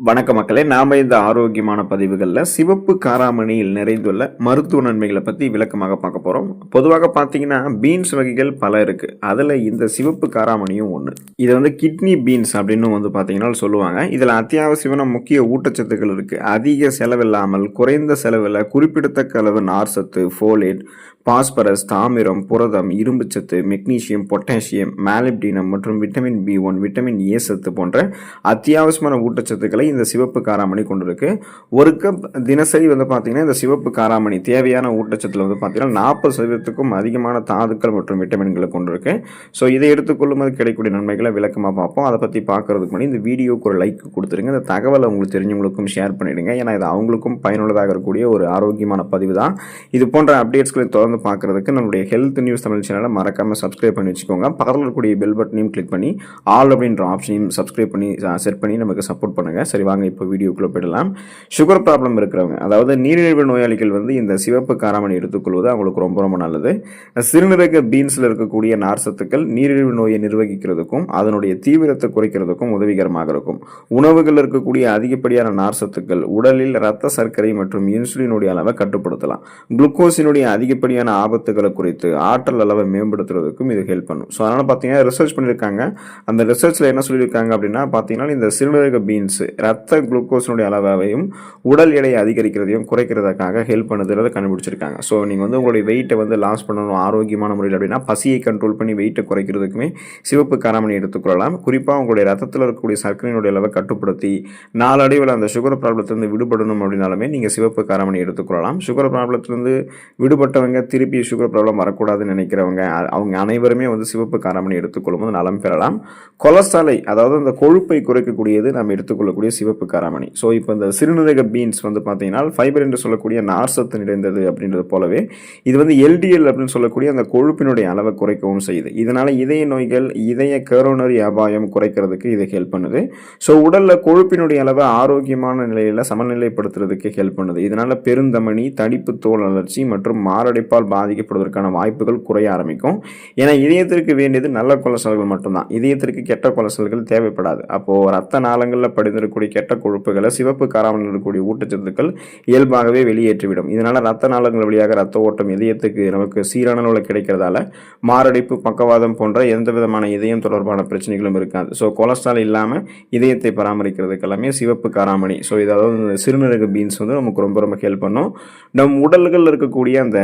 வணக்க மக்களே நாம் இந்த ஆரோக்கியமான பதிவுகளில் சிவப்பு காராமணியில் நிறைந்துள்ள மருத்துவ நன்மைகளை பற்றி விளக்கமாக பார்க்க போகிறோம் பொதுவாக பார்த்தீங்கன்னா பீன்ஸ் வகைகள் பல இருக்குது அதில் இந்த சிவப்பு காராமணியும் ஒன்று இது வந்து கிட்னி பீன்ஸ் அப்படின்னு வந்து பார்த்தீங்கன்னா சொல்லுவாங்க. இதில் அத்தியாவசியமான முக்கிய ஊட்டச்சத்துக்கள் இருக்குது அதிக செலவில்லாமல் குறைந்த செலவில் குறிப்பிடத்தக்க அளவு நார்சத்து ஃபோலேட் பாஸ்பரஸ் தாமிரம் புரதம் இரும்புச்சத்து மெக்னீசியம் பொட்டாசியம் மேலிப்டினம் மற்றும் vitamin B one vitamin A சத்து போன்ற அத்தியாவசியமான ஊட்டச்சத்துக்களை இந்த சிவப்பு காராமணி கொண்டிருக்கு. ஒரு கப் தினசரி வந்து பார்த்தீங்கன்னா இந்த சிவப்பு காராமணி தேவையான ஊட்டச்சத்தில் வந்து பார்த்தீங்கன்னா நாற்பது சதவீதத்துக்கும் அதிகமான தாதுக்கள் மற்றும் விட்டமின்களை கொண்டிருக்கு. ஸோ இதை எடுத்துக்கொள்ளும்போது கிடைக்கக்கூடிய நன்மைகளை விளக்கமாக பார்ப்போம். அதை பற்றி பார்க்கறதுக்கு முன்னாடி இந்த வீடியோக்கு ஒரு லைக் கொடுத்துருங்க. இந்த தகவலை உங்களுக்கு தெரிஞ்சவங்களுக்கும் ஷேர் பண்ணிவிடுங்க ஏன்னா இது அவங்களுக்கும் பயனுள்ளதாக இருக்கக்கூடிய ஒரு ஆரோக்கியமான பதிவு தான். இது போன்ற அப்டேட்ஸ்களை தொடர்ந்து பார்க்கறதுக்கு நம்மளுடைய ஹெல்த் நியூஸ் தமிழ் சேனலை மறக்காமல் சப்ஸ்கிரைப் பண்ணி வச்சுக்கோங்க. பக்கத்தில் இருக்கக்கூடிய பெல் பட்டனையும் கிளிக் பண்ணி ஆல் அப்படின்ற ஆப்ஷனையும் சப்ஸ்கிரைப் பண்ணி செட் பண்ணி நமக்கு சப்போர்ட் பண்ணுங்கள் சரி வாங்க இப்போ வீடியோக்குள்ளே போயிடலாம். சுகர் ப்ராப்ளம் இருக்கிறவங்க அதாவது நீரிழிவு நோயாளிகள் வந்து இந்த சிவப்பு காராமணி எடுத்துக்கொள்வது அவங்களுக்கு ரொம்ப ரொம்ப நல்லது. சிறுநீரக பீன்ஸில் இருக்கக்கூடிய நார் சத்துக்கள் நீரிழிவு நோயை நிர்வகிக்கிறதுக்கும் அதனுடைய தீவிரத்தை குறைக்கிறதுக்கும் உதவிகரமாக இருக்கும். உணவுகளில் இருக்கக்கூடிய அதிகப்படியான நார் சத்துக்கள் உடலில் ரத்த சர்க்கரை மற்றும் இன்சுலினுடைய அளவை கட்டுப்படுத்தலாம். குளுக்கோஸினுடைய அதிகப்படியான ஆபத்துகளை குறைத்து ஆற்றல் அளவை மேம்படுத்துறதுக்கும் இது ஹெல்ப் பண்ணும். ஸோ அதனால் பார்த்தீங்கன்னா ரிசர்ச் பண்ணியிருக்காங்க அந்த ரிசர்ச்சில் என்ன சொல்லியிருக்காங்க அப்படின்னா பார்த்தீங்கன்னா இந்த சிறுநீரக பீன்ஸ் ரத்த குளுக்கோஸினுடைய அளவையும் உடல் எடையை அதிகரிக்கிறதையும் குறைக்கிறதுக்காக ஹெல்ப் பண்ணுறதை கண்டுபிடிச்சிருக்காங்க. ஸோ நீங்கள் வந்து உங்களுடைய வெயிட்டை வந்து லாஸ் பண்ணணும் ஆரோக்கியமான முறையில் அப்படின்னா பசியை கண்ட்ரோல் பண்ணி வெயிட்டை குறைக்கிறதுக்குமே சிவப்பு காராமணி எடுத்துக்கொள்ளலாம். குறிப்பாக உங்களுடைய ரத்தத்தில் இருக்கக்கூடிய சர்க்கரையினுடைய அளவை கட்டுப்படுத்தி நாளடைவில் அந்த சுகர் ப்ராப்ளத்திலிருந்து விடுபடணும் அப்படின்னாலுமே நீங்கள் சிவப்பு காராமணி எடுத்துக்கொள்ளலாம். சுகர் ப்ராப்ளத்திலிருந்து விடுபட்டவங்க திருப்பி சுகர் ப்ராப்ளம் வரக்கூடாதுன்னு நினைக்கிறவங்க அவங்க அனைவருமே வந்து சிவப்பு காரமணி எடுத்துக்கொள்ளும் போது நலம் பெறலாம். கொலஸ்ட்ராலை அதாவது அந்த கொழுப்பை குறைக்கக்கூடியது நம்ம எடுத்துக்கொள்ளக்கூடிய சிவப்பு காராமணி. ஸோ இப்போ இந்த சிறுநீரக பீன்ஸ் வந்து பார்த்தீங்கன்னா ஃபைபர் என்று சொல்லக்கூடிய நார்சத்து நிறைந்தது அப்படின்றது போலவே இது வந்து எல்டிஎல் அப்படின்னு சொல்லக்கூடிய அந்த கொழுப்பினுடைய அளவை குறைக்கவும் செய்யுது. இதனால் இதய நோய்கள் இதய கரோனரி அபாயம் குறைக்கிறதுக்கு இது ஹெல்ப் பண்ணுது. ஸோ உடலில் கொழுப்பினுடைய அளவை ஆரோக்கியமான நிலையில் சமநிலைப்படுத்துறதுக்கு ஹெல்ப் பண்ணுது. இதனால் பெருந்தமணி தடிப்பு தோல் அலர்ச்சி மற்றும் மாரடைப்பால் பாதிக்கப்படுவதற்கான வாய்ப்புகள் குறைய ஆரம்பிக்கும். ஏன்னா இதயத்திற்கு வேண்டியது நல்ல கொலஸ்ட்ரால்கள் மட்டும்தான். இதயத்திற்கு கெட்ட கொலஸ்ட்ரால்கள் தேவைப்படாது. அப்போது ரத்த நாளங்களில் படிந்திருக்கக்கூடிய கெட்ட கொழுப்புகளை சிவப்பு காராமல் இருக்கக்கூடிய ஊட்டச்சத்துக்கள் இயல்பாகவே வெளியேற்றிவிடும். இதனால் ரத்த நாளங்கள் வழியாக ரத்த ஓட்டம் இதயத்துக்கு நமக்கு சீரான அளவில் கிடைக்கிறதால மாரடைப்பு பக்கவாதம் போன்ற எந்த விதமான இதயம் தொடர்பான பிரச்சனைகளும் இருக்காது. ஸோ கொலஸ்ட்ரால் இல்லாமல் இதயத்தை பராமரிக்கிறதுக்கு எல்லாமே சிவப்பு காராமணி. ஸோ இதாவது சிறுநீரக பீன்ஸ் வந்து நமக்கு ரொம்ப ரொம்ப ஹெல்ப் பண்ணும். நம் உடல்களில் இருக்கக்கூடிய அந்த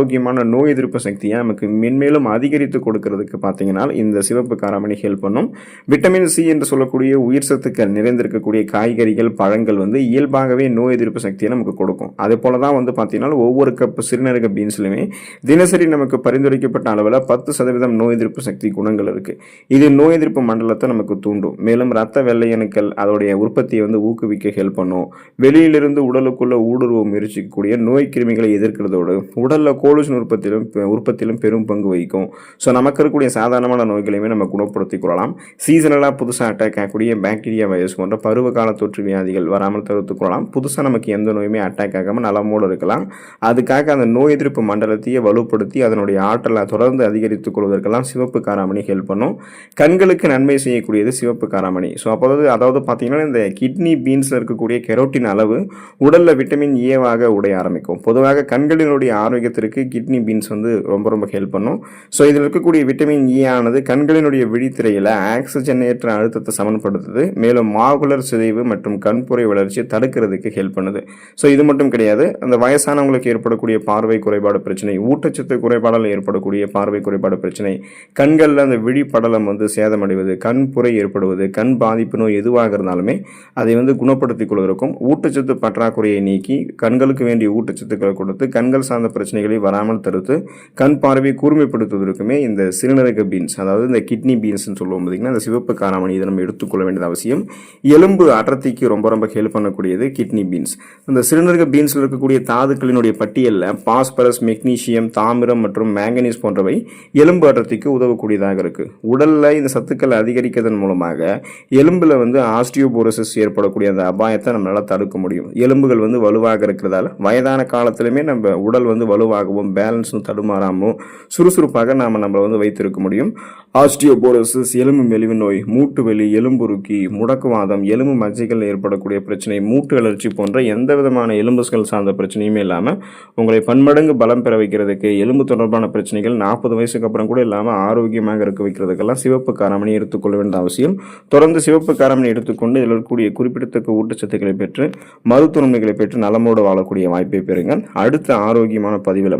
ஆரோக்கியமான நோய் எதிர்ப்பு சக்தியை நமக்கு மென்மேலும் அதிகரித்து கொடுக்கறதுக்கு பார்த்தீங்கன்னா இந்த சிவப்பு காராமணி ஹெல்ப் பண்ணும். விட்டமின் சி என்று சொல்லக்கூடிய உயிர் சத்துக்கள் நிறைந்திருக்கக்கூடிய காய்கறிகள் பழங்கள் வந்து இயல்பாகவே நோய் எதிர்ப்பு சக்தியை நமக்கு கொடுக்கும். அதே போல தான் வந்து பார்த்தீங்கன்னா ஒவ்வொரு கப் சிறுநீரக பீன்ஸ்லையுமே தினசரி நமக்கு பரிந்துரைக்கப்பட்ட அளவில் பத்து சதவீதம் நோய் எதிர்ப்பு சக்தி குணங்கள் இருக்கு. இது நோய் எதிர்ப்பு மண்டலத்தை நமக்கு தூண்டும். மேலும் ரத்த வெள்ளையணுக்கள் அதோடைய உற்பத்தியை வந்து ஊக்குவிக்க ஹெல்ப் பண்ணும். வெளியிலிருந்து உடலுக்குள்ள ஊடுருவ முயற்சிக்கக்கூடிய நோய் கிருமிகளை எதிர்க்கிறதோடு உடல்ல கோலுஷன் உற்பத்தியிலும் உற்பத்தியிலும் பெரும் பங்கு வகிக்கும். ஸோ நமக்கு இருக்கக்கூடிய சாதாரணமான நோய்களையுமே நம்ம குணப்படுத்திக் கொள்ளலாம். சீசனலாக புதுசாக அட்டாக் ஆகக்கூடிய பாக்டீரியா வைரஸ் போன்ற பருவகால தொற்று வியாதிகள் வராமல் தவிர்த்துக் கொள்ளலாம். புதுசாக நமக்கு எந்த நோயுமே அட்டாக் ஆகாமல் நலமோடு இருக்கலாம். அதுக்காக அந்த நோய் எதிர்ப்பு மண்டலத்தையே வலுப்படுத்தி அதனுடைய ஆற்றலை தொடர்ந்து அதிகரித்துக் கொள்வதற்கெல்லாம் சிவப்பு காராமணி ஹெல்ப் பண்ணும். கண்களுக்கு நன்மை செய்யக்கூடியது சிவப்பு காராமணி. ஸோ அப்போது அதாவது பார்த்தீங்கன்னா இந்த கிட்னி பீன்ஸில் இருக்கக்கூடிய கெரோட்டின் அளவு உடலில் விட்டமின் ஏவாக உடைய ஆரம்பிக்கும். பொதுவாக கண்களினுடைய ஆரோக்கியத்திற்கு கிட்னி பீன்ஸ் வந்து ரொம்ப ரொம்ப ஹெல்ப் பண்ணும். ஸோ இதில் இருக்கக்கூடிய விட்டமின் இ ஆனது கண்களினுடைய விழித்திரையில் ஆக்சிஜனேற்ற அழுத்தத்தை சமன்படுத்துது. மேலும் மாகுலர் சிதைவு மற்றும் கண்புரை வளர்ச்சியை தடுக்கிறதுக்கு ஹெல்ப் பண்ணுது. ஸோ இது மட்டும் கிடையாது. அந்த வயசானவங்களுக்கு ஏற்படக்கூடிய பார்வை குறைபாடு பிரச்சனை ஊட்டச்சத்து குறைபாடால் ஏற்படக்கூடிய பார்வை குறைபாடு பிரச்சனை கண்களில் அந்த விழிப்படலம் வந்து சேதமடைவது கண் புரை ஏற்படுவது கண் பாதிப்பு நோய் எதுவாக இருந்தாலுமே அதை வந்து குணப்படுத்திக் கொள்வதற்கும் ஊட்டச்சத்து பற்றாக்குறையை நீக்கி கண்களுக்கு வேண்டிய ஊட்டச்சத்துக்களை கொடுத்து கண்கள் சார்ந்த பிரச்சனைகளை வராமல் தடுத்து கண் பார்வையை கூர்மைப்படுத்துவதற்குமே இந்த சிறுநீரக பீன்ஸ் அதாவது இந்த கிட்னி பீன்ஸ்னு சொல்லுவோம் பார்த்தீங்கன்னா இந்த சிவப்பு காராமணி இதை நம்ம எடுத்துக்கொள்ள வேண்டியது அவசியம். எலும்பு அடர்த்திக்கு ரொம்ப ரொம்ப ஹெல்ப் பண்ணக்கூடியது கிட்னி பீன்ஸ் இந்த சிறுநீரக பீன்ஸில் இருக்கக்கூடிய தாதுக்களினுடைய பட்டியலில் பாஸ்பரஸ் மெக்னீசியம் தாமிரம் மற்றும் மேங்கனீஸ் போன்றவை எலும்பு அடர்த்திக்கு உதவக்கூடியதாக இருக்கு. உடல்ல இந்த சத்துக்களை அதிகரிக்கிறதன் மூலமாக எலும்பில் வந்து ஆஸ்டியோபோரோசிஸ் ஏற்படக்கூடிய அந்த அபாயத்தை நம்மளால் தடுக்க முடியும். எலும்புகள் வந்து வலுவாக இருக்கிறதால வயதான காலத்திலுமே நம்ம உடல் வந்து வலுவாகவும் ஆகும் பேலன்ஸும் தடுமாறாமலும் சுறுசுறுப்பாக நாம் நம்மளை வந்து வைத்திருக்க முடியும். ஆஸ்டியோபோரோசிஸ் எலும்பு மெலிவு நோய் மூட்டு வலி எலும்புருக்கி முடக்குவாதம் எலும்பு மஜ்ஜைகள் ஏற்படக்கூடிய பிரச்சனை மூட்டு அழற்சி போன்ற எந்த விதமான எலும்புகள் சார்ந்த பிரச்சனையுமே இல்லாமல் உங்களை பன்மடங்கு பலம் பெற வைக்கிறதுக்கு எலும்பு தொடர்பான பிரச்சனைகள் நாற்பது வயசுக்கு அப்புறம் கூட இல்லாமல் ஆரோக்கியமாக இருக்க வைக்கிறதுக்கெல்லாம் சிவப்பு காராமணி எடுத்துக்கொள்ள வேண்டிய அவசியம். தொடர்ந்து சிவப்பு காராமணி எடுத்துக்கொண்டு இதில் இருக்கக்கூடிய குறிப்பிடத்தக்க ஊட்டச்சத்துக்களை பெற்று மருத்துவமைகளை பெற்று நலமோடு வாழக்கூடிய வாய்ப்பை பெறுங்கள். அடுத்த ஆரோக்கியமான பதிவில்